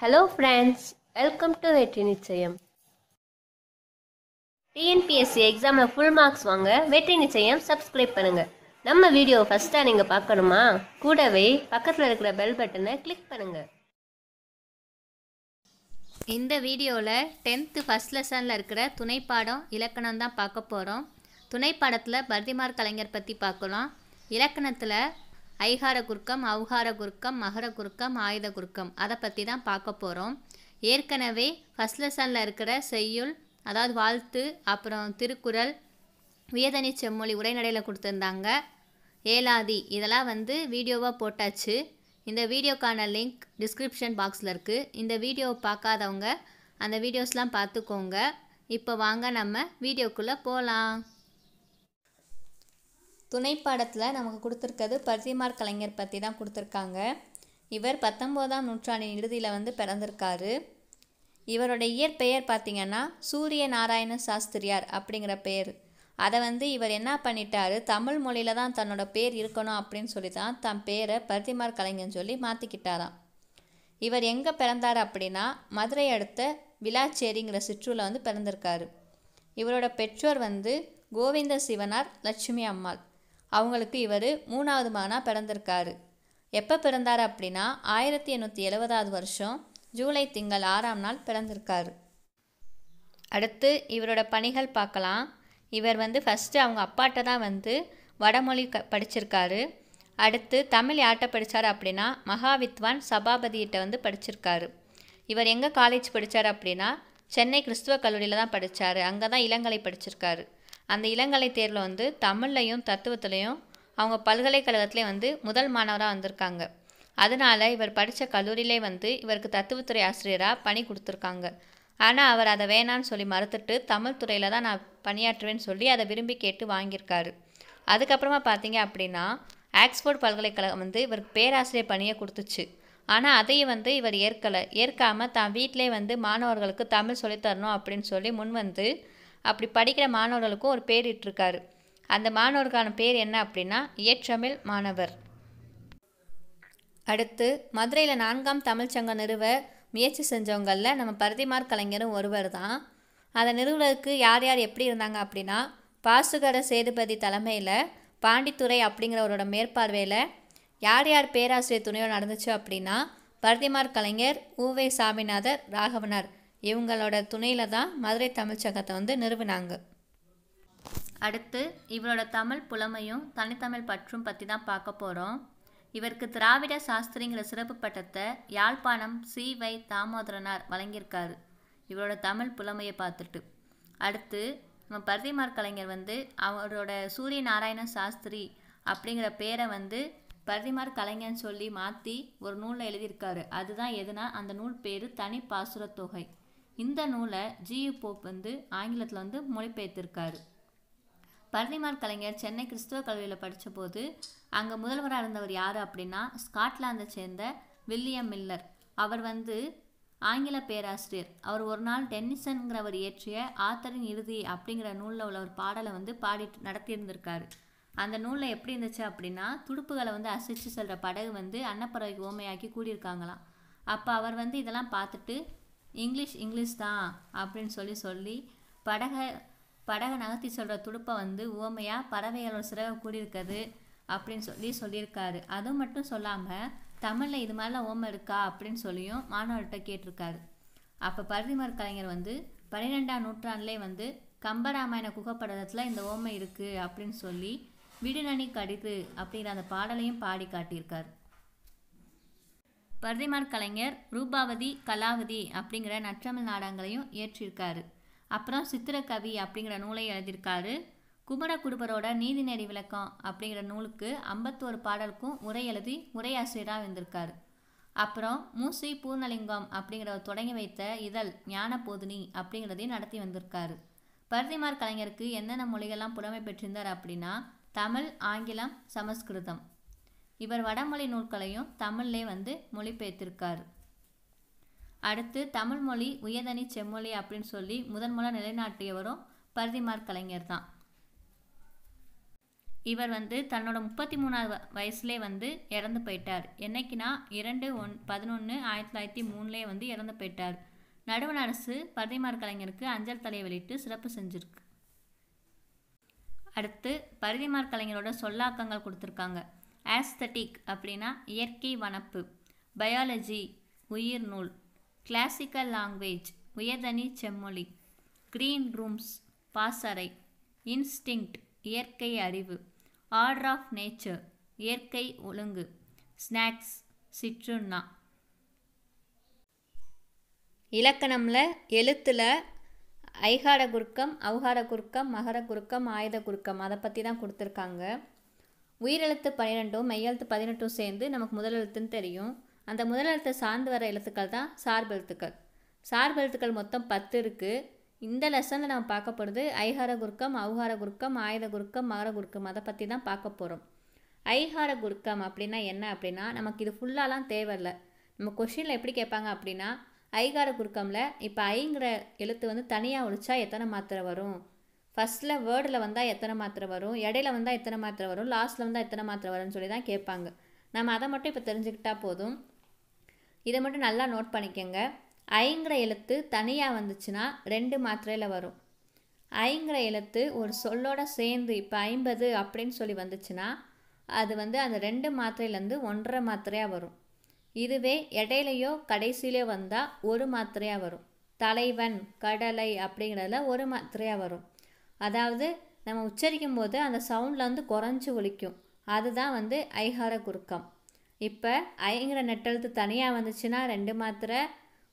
Hello friends welcome to வெற்றி நிச்சயம். TNPSC எக்ஸாமில் ஃபுல் மார்க்ஸ் வாங்க வெற்றி நிச்சயம் சப்ஸ்கிரைப் பண்ணுங்க. நம்ம வீடியோ ஃபஸ்ட்டாக நீங்கள் பார்க்கணுமா? கூடவே பக்கத்தில் இருக்கிற பெல் பட்டனை கிளிக் பண்ணுங்க. இந்த வீடியோவில் டென்த்து ஃபஸ்ட் லெசனில் இருக்கிற துணைப்பாடம் இலக்கணம் தான் பார்க்க போகிறோம் துணைப்பாடத்தில் பர்திமார் கலைஞர் பற்றி பார்க்கலாம். இலக்கணத்தில் ஐகார குறுக்கம் அவுகார குறுக்கம் மகர குறுக்கம் ஆயுத குறுக்கம் அதை பற்றி தான் பார்க்க போகிறோம் ஏற்கனவே ஃபஸ்ட் லெசனில் இருக்கிற செய்யுள் அதாவது வாழ்த்து அப்புறம் திருக்குறள் உயர்தனி செம்மொழி உரைநடையில் கொடுத்துருந்தாங்க. ஏலாதி இதெல்லாம் வந்து வீடியோவாக போட்டாச்சு. இந்த வீடியோக்கான லிங்க் டிஸ்கிரிப்ஷன் பாக்ஸில் இருக்குது இந்த வீடியோவை பார்க்காதவங்க அந்த வீடியோஸ்லாம் பார்த்துக்கோங்க இப்போ வாங்க நம்ம வீடியோக்குள்ளே போகலாம் துணை பாடத்தில் நமக்கு கொடுத்துருக்கிறது பரிதிமார் கலைஞர் பற்றி தான் கொடுத்துருக்காங்க. இவர் பத்தொம்போதாம் நூற்றாண்டின் இறுதியில் வந்து பிறந்திருக்காரு. இவரோட இயற்பெயர் பார்த்திங்கன்னா சூரிய நாராயண சாஸ்திரியார் அப்படிங்கிற பெயர் அதை வந்து இவர் என்ன பண்ணிட்டாரு? தமிழ் மொழியில் தான் தன்னோட பேர் இருக்கணும் அப்படின்னு சொல்லி தான் தன் பேரை பரிதிமார் கலைஞன் சொல்லி மாற்றிக்கிட்டாராம் இவர் எங்கே பிறந்தார் அப்படின்னா மதுரை அடுத்த விளாச்சேரிங்கிற சிற்றூரில் வந்து பிறந்திருக்காரு. இவரோட பெற்றோர் வந்து கோவிந்த சிவனார் லட்சுமி அம்மாள். அவங்களுக்கு இவர் மூணாவது மகனாக பிறந்திருக்காரு. எப்போ பிறந்தார் அப்படின்னா ஆயிரத்தி எண்ணூற்றி எழுபதாவது வருஷம் ஜூலை திங்கள் ஆறாம் நாள் பிறந்திருக்காரு. அடுத்து இவரோட பணிகள் பார்க்கலாம். இவர் வந்து ஃபஸ்ட்டு அவங்க அப்பாட்ட தான் வந்து வடமொழி க படிச்சிருக்காரு. அடுத்து தமிழ் யார்கிட்ட படித்தார் அப்படின்னா மகாவித்வான் சபாபதியிட்ட வந்து படிச்சிருக்காரு. இவர் எங்கே காலேஜ் படித்தார் அப்படின்னா சென்னை கிறிஸ்துவ கல்லூரியில் தான் படித்தார் அங்கே தான் இளங்கலை படிச்சிருக்காரு. அந்த இளங்கலை தேர்வில் வந்து தமிழ்லையும் தத்துவத்துலேயும் அவங்க பல்கலைக்கழகத்திலே வந்து முதல் மாணவராக வந்திருக்காங்க. அதனால் இவர் படித்த கல்லூரியிலே வந்து இவருக்கு தத்துவத்துறை ஆசிரியராக பணி கொடுத்துருக்காங்க. ஆனால் அவர் அதை வேணான்னு சொல்லி மறுத்துட்டு தமிழ் துறையில் தான் நான் பணியாற்றுவேன்னு சொல்லி அதை விரும்பி கேட்டு வாங்கியிருக்காரு. அதுக்கப்புறமா பார்த்தீங்க அப்படின்னா ஆக்ஸ்போர்ட் பல்கலைக்கழகம் வந்து இவருக்கு பேராசிரியர் பணியை கொடுத்துச்சு. ஆனால் அதையும் வந்து இவர் ஏற்கலை. ஏற்காமல் தான் வீட்டிலே வந்து மாணவர்களுக்கு தமிழ் சொல்லித்தரணும் அப்படின்னு சொல்லி முன் வந்து அப்படி படிக்கிற மாணவர்களுக்கும் ஒரு பேர் இட்டிருக்காரு. அந்த மாணவருக்கான பேர் என்ன அப்படின்னா இயற்றமிழ் மாணவர். அடுத்து மதுரையில் நான்காம் தமிழ்ச்சங்க நிறுவ முயற்சி செஞ்சவங்களில் நம்ம பரதிமார் கலைஞரும் ஒருவர் தான். அதை நிறுவனருக்கு யார் யார் எப்படி இருந்தாங்க அப்படின்னா பாசுகர சேதுபதி தலைமையில் பாண்டித்துறை அப்படிங்கிறவரோட மேற்பார்வையில் யார் யார் பேராசிரியர் துணையோடு நடந்துச்சு அப்படின்னா பரதிமார் கலைஞர் உவே சாமிநாதர் ராகவனார். இவங்களோட துணையில் தான் மதுரை தமிழ்ச்சங்கத்தை வந்து நிறுவினாங்க. அடுத்து இவரோட தமிழ் புலமையும் தனித்தமிழ் பற்றும் பற்றி தான் பார்க்க போகிறோம் இவருக்கு திராவிட சாஸ்திரிங்கிற சிறப்பு பட்டத்தை யாழ்ப்பாணம் சி. வை. தாமோதரனார் வழங்கியிருக்காரு. இவரோட தமிழ் புலமையை பார்த்துட்டு. அடுத்து நம்ம பரதிமார் கலைஞர் வந்து அவரோட சூரிய நாராயண சாஸ்திரி அப்படிங்கிற பேரை வந்து பரதிமார் கலைஞர்னு சொல்லி மாற்றி ஒரு நூலில் எழுதியிருக்காரு. அதுதான் எதுனா அந்த நூல் பேர் தனி பாசுரத் தொகை. இந்த நூலை ஜியு போப் வந்து ஆங்கிலத்தில் வந்து மொழிபெயர்த்திருக்காரு. பரதிமார் கலைஞர் சென்னை கிறிஸ்துவ கல்லூரியில் படித்தபோது அங்கே முதல்வராக இருந்தவர் யார் அப்படின்னா ஸ்காட்லாந்தை சேர்ந்த வில்லியம் மில்லர். அவர் வந்து ஆங்கில பேராசிரியர். அவர் ஒரு நாள் டென்னிசன்கிறவர் இயற்றிய ஆத்தரின் இறுதி அப்படிங்கிற நூலில் உள்ள ஒரு பாடலை வந்து பாடி நடத்தியிருந்திருக்காரு. அந்த நூலில் எப்படி இருந்துச்சு அப்படின்னா துடுப்புகளை வந்து அசைச்சு செல்கிற படகு வந்து அன்னப்பறவைக்கு ஓமையாக்கி கூடியிருக்காங்களாம். அப்போ அவர் வந்து இதெல்லாம் பார்த்துட்டு இங்கிலீஷ் இங்கிலீஷ் தான் அப்படின்னு சொல்லி சொல்லி படகை படகை நகர்த்தி சொல்கிற துடுப்பை வந்து உவமையாக பறவைகளோட சிறகு கூடியிருக்குது அப்படின்னு சொல்லி சொல்லியிருக்காரு. அதுவும் மட்டும் சொல்லாமல் தமிழில் இது மாதிரிலாம் ஓமை இருக்கா அப்படின்னு சொல்லியும் மாணவர்கிட்ட கேட்டிருக்காரு. அப்போ பரதிமார் கலைஞர் வந்து பன்னிரெண்டாம் நூற்றாண்டிலே வந்து கம்பராமாயண குகப்படத்தில் இந்த ஓமை இருக்குது அப்படின்னு சொல்லி விடுநனி கடிது அப்படிங்கிற அந்த பாடலையும் பாடி காட்டியிருக்கார். பரதிமார் கலைஞர் ரூபாவதி கலாவதி அப்படிங்கிற நற்றமிழ் நாடகங்களையும் இயற்றியிருக்காரு அப்புறம் சித்திரக்கவி அப்படிங்கிற நூலை எழுதியிருக்காரு. குமர குடுபரோட நீதிநெறி விளக்கம் அப்படிங்கிற நூலுக்கு ஐம்பத்தோரு பாடலுக்கும் உரை எழுதி உரையாசிரியராக இருந்திருக்காரு. அப்புறம் மூசி பூர்ணலிங்கம் அப்படிங்கிற தொடங்கி வைத்த இதழ் ஞான போதினி அப்படிங்கிறதையும் நடத்தி வந்திருக்காரு. பரதிமார் கலைஞருக்கு என்னென்ன மொழிகள்லாம் புலமை பெற்றிருந்தார் அப்படின்னா தமிழ் ஆங்கிலம் சமஸ்கிருதம். இவர் வடமொழி நூல்களையும் தமிழ்லே வந்து மொழிபெயர்த்திருக்கார். அடுத்து தமிழ் மொழி உயர்தனி செம்மொழி அப்படின்னு சொல்லி முதன் நிலைநாட்டியவரும் பரதிமார் கலைஞர் தான் இவர் வந்து தன்னோட முப்பத்தி மூணாவது வயசுலேயே வந்து இறந்து போயிட்டார். என்னைக்குன்னா இரண்டு ஒன் பதினொன்று ஆயிரத்தி தொள்ளாயிரத்தி மூணுலேயே வந்து இறந்து போயிட்டார். நடுவண் அரசு பரதிமார் கலைஞருக்கு அஞ்சல் தலையை வெளியிட்டு சிறப்பு செஞ்சிருக்கு. அடுத்து பரதிமார் கலைஞரோட சொல்லாக்கங்கள் கொடுத்துருக்காங்க. ஆஸ்தட்டிக் அப்படின்னா இயற்கை வனப்பு பயாலஜி உயிர் நூல் கிளாசிக்கல் லாங்குவேஜ் உயர்தனி செம்மொழி க்ரீன் ரூம்ஸ் பாசறை இன்ஸ்டிங்க்ட் இயற்கை அறிவு ஆர்டர் ஆஃப் நேச்சர் இயற்கை ஒழுங்கு ஸ்நாக்ஸ் சிற்றுண்ணா. இலக்கணமில் எழுத்தில் ஐகார குறுக்கம் அவகார குறுக்கம் மகர குறுக்கம் ஆயுத குறுக்கம் அதை பற்றி தான் கொடுத்துருக்காங்க. உயிரெழுத்து பன்னிரெண்டும் மெய்யெழுத்து பதினெட்டும் சேர்ந்து நமக்கு முதல் எழுத்துன்னு தெரியும். அந்த முதல் எழுத்தை சார்ந்து வர எழுத்துக்கள் தான் சார்பெழுத்துக்கள் சார்பெழுத்துக்கள் மொத்தம் பத்து இருக்குது இந்த லெசனில் நம்ம பார்க்க போகிறது ஐஹார குருக்கம் அவுகார குருக்கம் ஆயுத குருக்கம் மகர குருக்கம். அதை பற்றி தான் பார்க்க போகிறோம் ஐஹார குருக்கம் அப்படின்னா என்ன அப்படின்னா நமக்கு இது ஃபுல்லாலாம் தேவையில்லை. நம்ம கொஷினில் எப்படி கேட்பாங்க அப்படின்னா ஐகார குருக்கமில் இப்போ ஐங்கிற எழுத்து வந்து தனியாக ஒழிச்சா எத்தனை மாத்திரை வரும்? ஃபஸ்ட்டில் வேர்டில் வந்தால் எத்தனை மாத்திரை வரும்? இடையில வந்தால் எத்தனை மாத்திரை வரும்? லாஸ்ட்டில் வந்தால் எத்தனை மாத்திரை வரும்னு சொல்லி தான் கேட்பாங்க. நம்ம அதை மட்டும் இப்போ தெரிஞ்சுக்கிட்டால் போதும். இதை மட்டும் நல்லா நோட் பண்ணிக்கோங்க. ஐங்கிற எழுத்து தனியாக வந்துச்சுன்னா ரெண்டு மாத்திரையில் வரும். ஐங்கிற எழுத்து ஒரு சொல்லோட சேர்ந்து இப்போ ஐம்பது அப்படின்னு சொல்லி வந்துச்சுன்னா அது வந்து அந்த ரெண்டு மாத்திரையிலேருந்து ஒன்றரை மாத்திரையாக வரும். இதுவே இடையிலையோ கடைசியிலையோ வந்தால் ஒரு மாத்திரையாக வரும். தலைவன் கடலை அப்படிங்கிறதுல ஒரு மாத்திரையாக வரும். அதாவது நம்ம உச்சரிக்கும் போது அந்த சவுண்டில் வந்து குறைஞ்சி ஒலிக்கும். அதுதான் வந்து ஐகார குறுக்கம். இப்போ ஐங்கிற நெட்டெழுத்து தனியாக வந்துச்சுன்னா ரெண்டு மாத்திரை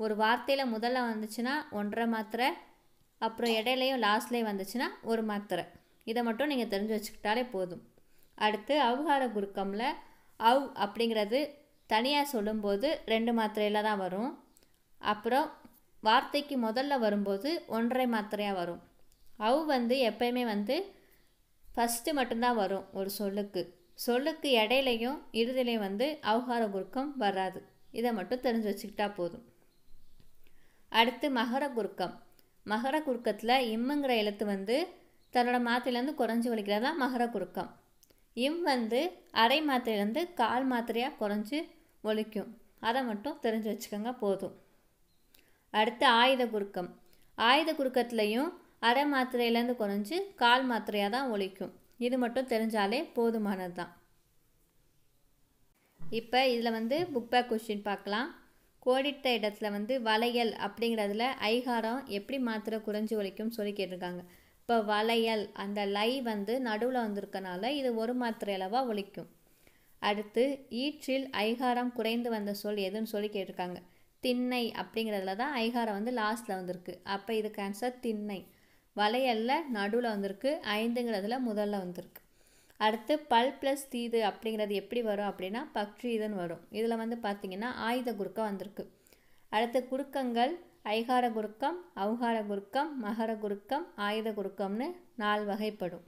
ஒரு வார்த்தையில் முதல்ல வந்துச்சுன்னா ஒன்றரை மாத்திரை அப்புறம் இடையிலையும் லாஸ்ட்லேயும் வந்துச்சுன்னா ஒரு மாத்திரை. இதை மட்டும் நீங்கள் தெரிஞ்சு வச்சுக்கிட்டாலே போதும். அடுத்து அவுகார குறுக்கமில் அவ் அப்படிங்கிறது தனியாக சொல்லும்போது ரெண்டு மாத்திரையில் தான் வரும். அப்புறம் வார்த்தைக்கு முதல்ல வரும்போது ஒன்றரை மாத்திரையாக வரும். அவ் வந்து எப்பயுமே வந்து ஃபஸ்ட்டு மட்டும்தான் வரும் ஒரு சொல்லுக்கு. சொல்லுக்கு இடையிலையும் இறுதிலையும் வந்து அவுகார குறுக்கம் வராது. இதை மட்டும் தெரிஞ்சு வச்சுக்கிட்டா போதும். அடுத்து மகர குறுக்கம் மகர குறுக்கத்தில் இம்முங்கிற எழுத்து வந்து தன்னோட மாத்திரையிலேருந்து குறைஞ்சி ஒலிக்கிறதா மகர குறுக்கம் இம் வந்து அரை மாத்திரையிலேருந்து கால் மாத்திரையாக குறைஞ்சி ஒலிக்கும் அதை மட்டும் தெரிஞ்சு வச்சுக்கோங்க போதும். அடுத்து ஆயுத குறுக்கம் ஆயுத குறுக்கத்துலேயும் அரை மாத்திரையிலேருந்து குறைஞ்சி கால் மாத்திரையாக தான் ஒழிக்கும். இது மட்டும் தெரிஞ்சாலே போதுமானது தான் இப்போ இதில் வந்து புக் பேக் கொஷின் பார்க்கலாம். கோடிட்ட இடத்துல வந்து வளையல் அப்படிங்கிறதுல ஐகாரம் எப்படி மாத்திரை குறைஞ்சி ஒழிக்கும்னு சொல்லி கேட்டிருக்காங்க. இப்போ வளையல் அந்த லை வந்து நடுவில் வந்திருக்கனால இது ஒரு மாத்திரை அளவாக ஒழிக்கும். அடுத்து ஈற்றில் ஐகாரம் குறைந்து வந்த சொல் எதுன்னு சொல்லி கேட்டிருக்காங்க. திண்ணை அப்படிங்கிறதுல தான் ஐகாரம் வந்து லாஸ்ட்டில் வந்திருக்கு. அப்போ இதுக்கு ஆன்சர் திண்ணை. வளையல்ல நடுவில் வந்திருக்கு ஐந்துங்கிறதுல முதல்ல வந்திருக்கு. அடுத்து பல் ப்ளஸ் தீது அப்படிங்கிறது எப்படி வரும் அப்படின்னா பக்ஷீதன் வரும். இதில் வந்து பார்த்திங்கன்னா ஆயுத குறுக்கம் வந்திருக்கு. அடுத்து குறுக்கங்கள் ஐகார குறுக்கம் அவுகார குறுக்கம் மகர குறுக்கம் ஆயுத குறுக்கம்னு நாலு வகைப்படும்.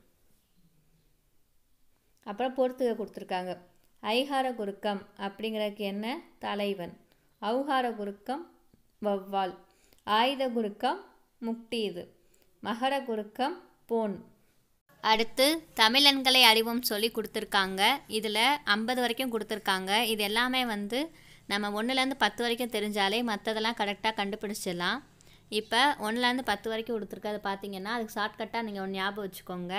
அப்புறம் பொறுத்துக கொடுத்துருக்காங்க. ஐகார குறுக்கம் அப்படிங்கிறதுக்கு என்ன? தலைவன். அவுகார குறுக்கம் வௌவால். ஆயுத குறுக்கம் முக்டீது மகர குறுக்கம் போன். அடுத்து தமிழன்களை அறிவோம் சொல்லி கொடுத்துருக்காங்க. இதில் ஐம்பது வரைக்கும் கொடுத்துருக்காங்க. இது எல்லாமே வந்து நம்ம ஒன்றுலேருந்து பத்து வரைக்கும் தெரிஞ்சாலே மற்றதெல்லாம் கரெக்டாக கண்டுபிடிச்சிடலாம். இப்போ ஒன்றுலேருந்து பத்து வரைக்கும் கொடுத்துருக்கறது பார்த்தீங்கன்னா அதுக்கு ஷார்ட்கட்டாக நீங்கள் ஒன்று ஞாபகம் வச்சுக்கோங்க.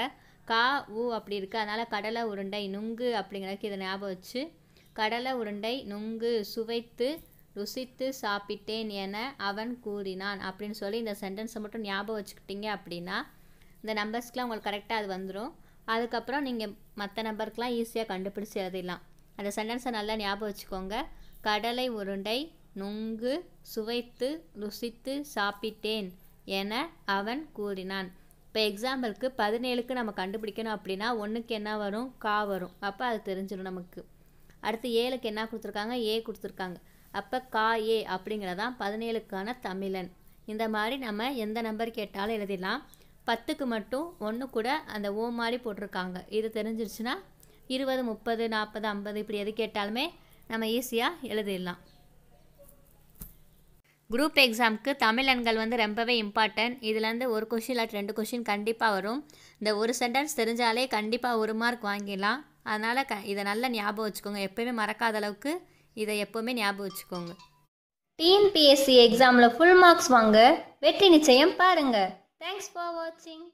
கா ஊ அப்படி இருக்குது அதனால் கடலை உருண்டை நுங்கு அப்படிங்கிறதுக்கு இதை ஞாபகம் வச்சு கடலை உருண்டை நுங்கு சுவைத்து ருசித்து சாப்பிட்டேன் என அவன் கூறினான். அப்படின்னு சொல்லி இந்த சென்டென்ஸை மட்டும் ஞாபகம் வச்சுக்கிட்டீங்க அப்படின்னா இந்த நம்பர்ஸ்க்கெலாம் உங்களுக்கு கரெக்டாக அது வந்துடும் அதுக்கப்புறம் நீங்கள் மற்ற நம்பருக்கெலாம் ஈஸியாக கண்டுபிடிச்சி எழுதிடலாம். அந்த சென்டென்ஸை நல்லா ஞாபகம் வச்சுக்கோங்க. கடலை உருண்டை நுங்கு சுவைத்து ருசித்து சாப்பிட்டேன் என அவன் கூறினான். இப்போ எக்ஸாம்பிளுக்கு பதினேழுக்கு நம்ம கண்டுபிடிக்கணும் அப்படின்னா ஒன்றுக்கு என்ன வரும்? கா வரும். அப்போ அது தெரிஞ்சிடும் நமக்கு. அடுத்து ஏழுக்கு என்ன கொடுத்துருக்காங்க? ஏ கொடுத்துருக்காங்க. அப்போ கா ஏ அப்படிங்கிறதான் பதினேழுக்கான தமிழன். இந்த மாதிரி நம்ம எந்த நம்பர் கேட்டாலும் எழுதிடலாம். பத்துக்கு மட்டும் ஒன்று கூட அந்த ஓ மாதிரி போட்டிருக்காங்க. இது தெரிஞ்சிருச்சுன்னா இருபது முப்பது நாற்பது ஐம்பது இப்படி எது கேட்டாலுமே நம்ம ஈஸியாக எழுதிடலாம். குரூப் எக்ஸாம்க்கு தமிழன்கள் வந்து ரொம்பவே இம்பார்ட்டன்ட் இதுலேருந்து ஒரு கொஷின் இல்லாட்டி ரெண்டு கொஷின் கண்டிப்பாக வரும். இந்த ஒரு சென்டென்ஸ் தெரிஞ்சாலே கண்டிப்பாக ஒரு மார்க் வாங்கிடலாம். அதனால் க இதை நல்லா ஞாபகம் வச்சுக்கோங்க. எப்போயுமே மறக்காத அளவுக்கு இதை எப்போவுமே ஞாபகம் வச்சுக்கோங்க. டிஎன்பிஎஸ்சி எக்ஸாமில் ஃபுல் மார்க்ஸ் வாங்க. வெற்றி நிச்சயம் பாருங்கள் தேங்க்ஸ் ஃபார் வாட்சிங்